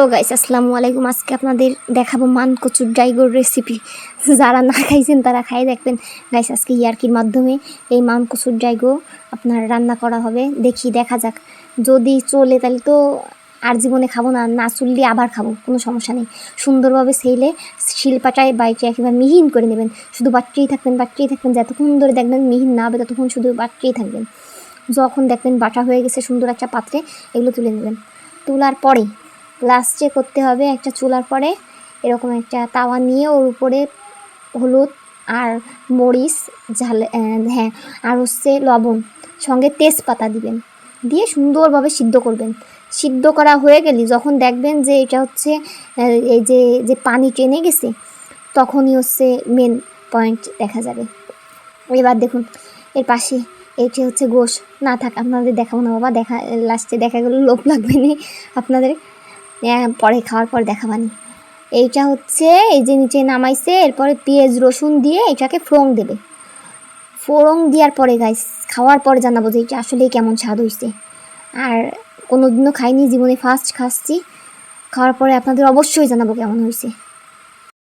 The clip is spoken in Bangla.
হ্যালো গাইস আসসালামু আলাইকুম। আজকে আপনাদের দেখাবো মান কচুর ড্রাইগোর রেসিপি যারা না খাইছেন, তারা খাই দেখবেন। গাইস আজকে ইয়ার্কির মাধ্যমে এই মান কচুর ড্রাইগো আপনার রান্না করা হবে। দেখি, দেখা যাক। যদি চলে, তাহলে তো আর জীবনে খাব না। না চললে আবার খাব, কোনো সমস্যা নেই। সুন্দরভাবে সেইলে শিলপাটায় বাইকে একেবারে মিহিন করে নেবেন। শুধু বাচ্চাই থাকবেন বাচ্চাই থাকবেন। যতক্ষণ ধরে দেখবেন মিহিন না হবে, ততক্ষণ শুধু বাচ্চাই থাকবেন। যখন দেখবেন বাটা হয়ে গেছে সুন্দর একটা পাত্রে, এগুলো তুলে নেবেন। তোলার পরে লাস্টে করতে হবে একটা চুলার পরে। এরকম একটা তাওয়া নিয়ে ওর উপরে হলুদ আর মরিচ, ঝাল হ্যাঁ আর হচ্ছে লবণ, সঙ্গে তেজপাতা দিবেন। দিয়ে সুন্দরভাবে সিদ্ধ করবেন। সিদ্ধ করা হয়ে গেলে যখন দেখবেন যে এটা হচ্ছে এই যে যে পানি টেনে গেছে, তখনই হচ্ছে মেন পয়েন্ট দেখা যাবে। এবার দেখুন, এর পাশে এটি হচ্ছে গোশ। না থাক, আপনাদের দেখাবো না বাবা, দেখা লাস্টে দেখা গেলো, লোভ লাগবে না আপনাদের। পরে খাওয়ার পর দেখাবানি। এইটা হচ্ছে এই যে নিচে নামাইছে, এরপরে পেঁয়াজ, রসুন দিয়ে এটাকে ফোড়ং দেবে। ফোড়ং দেওয়ার পরে গাইস খাওয়ার পরে জানাব যে এটা আসলে কেমন স্বাদ হয়েছে আর কোনোদিনও খাইনি, জীবনে ফার্স্ট খাচ্ছি। খাওয়ার পরে আপনাদের অবশ্যই জানাব কেমন হয়েছে